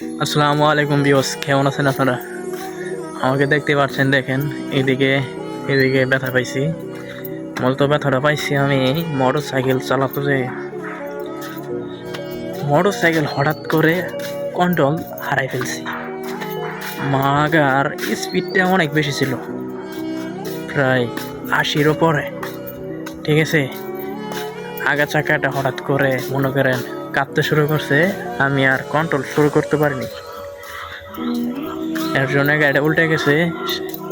আসসালামু আলাইকুম বিয়স কেমন আছেন আপনারা? আমাকে দেখতে পাচ্ছেন, দেখেন, এদিকে এদিকে ব্যথা পাইছি। মূলত ব্যথাটা পাইছি আমি মোটর সাইকেল চালাতে যে। মোটর সাইকেল হঠাৎ করে কন্ট্রোল হারাই ফেলছি। মাগার স্পিডটা অনেক বেশি ছিল, প্রায় আশির ওপরে। ঠিক আছে? আগা চাকাটা হঠাৎ করে, মনে করেন কাঁপতে শুরু করছে, আমি আর কন্ট্রোল শুরু করতে পারিনি। এর জন্য গাড়িটা উল্টে গেছে,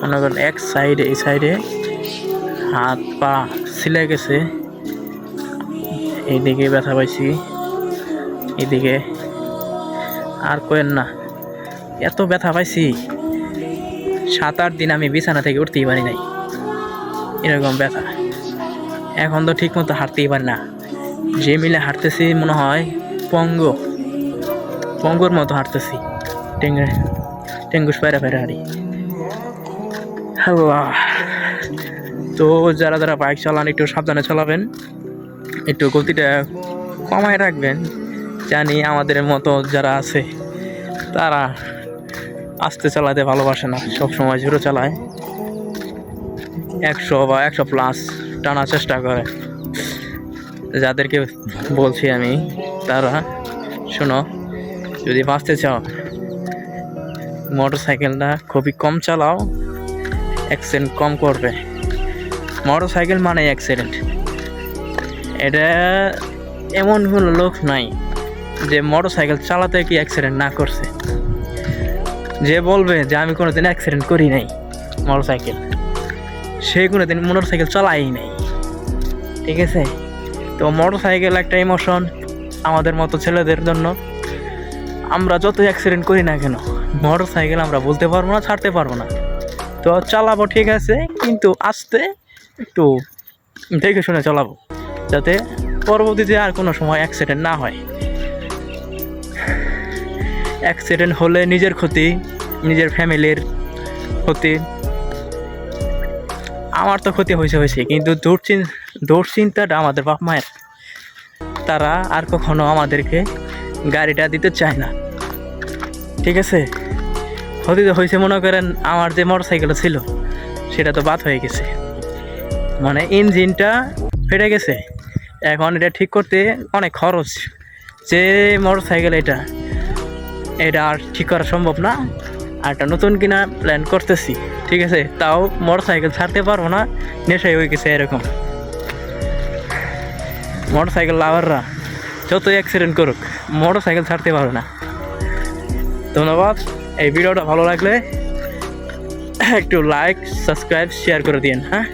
মনে করেন এক সাইডে এই সাইডে হাত পা ছিলে গেছে। এইদিকে ব্যথা পাইছি এদিকে আর কোয়েন না, এত ব্যথা পাইছি, সাত আট দিন আমি বিছানা থেকে উঠতেই পারি নাই। এরকম ব্যথা। এখন তো ঠিক মতো হাঁটতেই পারি না। যে মিলে হাঁটতেছি, মনে হয় পঙ্গ, পঙ্গর মতো হাঁটতেছি। টেঙ্গে, টেঙ্গুস পায়রা পায়রা হাঁড়ি আল্লাহ তো যারা যারা বাইক চালান, একটু সাবধানে চালাবেন। একটু গতিটা কমায় রাখবেন। জানি আমাদের মতো যারা আছে, তারা আস্তে চালাতে ভালোবাসে না। সব সময় জোরে চালায়। একশো বা একশো প্লাস টানার চেষ্টা করে। যাদেরকে বলছি আমি তারা, শোনো, যদি বাঁচতে চাও মোটর সাইকেলটা খুবই কম চালাও অ্যাক্সিডেন্ট কম করবে। মোটর সাইকেল মানে অ্যাক্সিডেন্ট এটা এমন কোনো লোক নাই যে মোটর সাইকেল চালাতে কি অ্যাক্সিডেন্ট না করছে। যে বলবে যে আমি কোনোদিন অ্যাক্সিডেন্ট করি নাই মোটর সাইকেল সে কোনোদিন মোটর সাইকেল চালাই নাই। ঠিক আছে? তো মোটর সাইকেল একটা ইমোশন আমাদের মতো ছেলেদের জন্য আমরা যতই অ্যাক্সিডেন্ট করি না কেন মোটর সাইকেল আমরা বলতে পারব না, ছাড়তে পারব না। তো চালাবো ঠিক আছে, কিন্তু আসতে একটু দেখে শুনে চালাবো, যাতে পরবর্তীতে আর কোনো সময় অ্যাক্সিডেন্ট না হয়। অ্যাক্সিডেন্ট হলে নিজের ক্ষতি, নিজের ফ্যামিলির ক্ষতি। আমার তো ক্ষতি হয়েছে হয়েছে, কিন্তু দুশ্চিন দুশ্চিন্তাটা আমাদের বাপ মায়ের তারা আর কখনো আমাদেরকে গাড়িটা দিতে চায় না। ঠিক আছে? ক্ষতি তো হয়েছে মনে করেন আমার যে মোটর সাইকেল ছিল, সেটা তো বাদ হয়ে গেছে। মানে ইঞ্জিনটা ফেটে গেছে। এখন এটা ঠিক করতে অনেক খরচ। যে মোটর সাইকেল এটা এটা আর ঠিক করা সম্ভব না। আর একটা নতুন কিনা প্ল্যান করতেছি। ঠিক আছে? তাও মোটর সাইকেল ছাড়তে পারব না। নেশাই হয়ে গেছে এরকম। মোটর সাইকেল লাভাররা যতই অ্যাক্সিডেন্ট করুক মোটর সাইকেল ছাড়তে পারবে না। ধন্যবাদ। এই ভিডিওটা ভালো লাগলে একটু লাইক সাবস্ক্রাইব শেয়ার করে দিন হ্যাঁ?